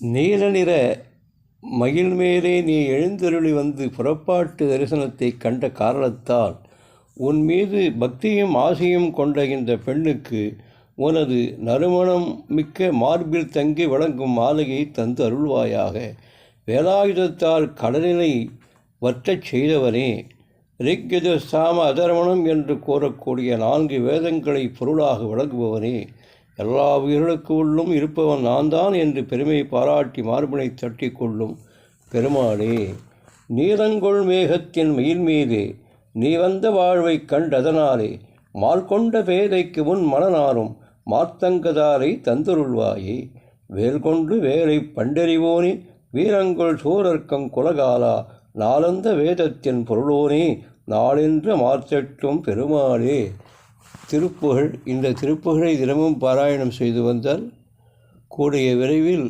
நீல நிற மயில் மேலே நீ எழுந்தருளி வந்து புறப்பாட்டு தரிசனத்தை கண்ட காரணத்தால் உன் மீது பக்தியும் ஆசையும் கொண்ட இந்த பெண்ணுக்கு உனது நறுமணம் மிக்க மார்பில் தங்கி வழங்கும் மாலையை தந்து அருள்வாயாக. வேலாயுதத்தால் கடலினை வற்றச் செய்தவனே ரிக்யத சாம அதர்மணம் என்று கூறக்கூடிய நான்கு வேதங்களை பொருளாக வழங்குபவனே எல்லா உயிர்களுக்கு உள்ளும் இருப்பவன் நான் தான் என்று பெருமை பாராட்டி மார்பினை தட்டி கொள்ளும் பெருமாளே நீலங்கொள் மேகத்தின் மயில் மீது நீ வந்த வாழ்வைக் கண்டதனாலே மால்கொண்ட பேதைக்கு முன் மனநாரும் மாத்தங்கதாரை தந்துருள்வாயே. வேல் கொண்டு வேலை பண்டறிவோனே வீரங்கொள் சூரர்க்கம் குலகாலா நாளந்த வேதத்தின் பொருளோனே நாளென்ற மாற்றட்டும் பெருமாளே. திருப்புகழ் இந்த திருப்புகழை தினமும் பாராயணம் செய்து வந்தால் கூடிய விரைவில்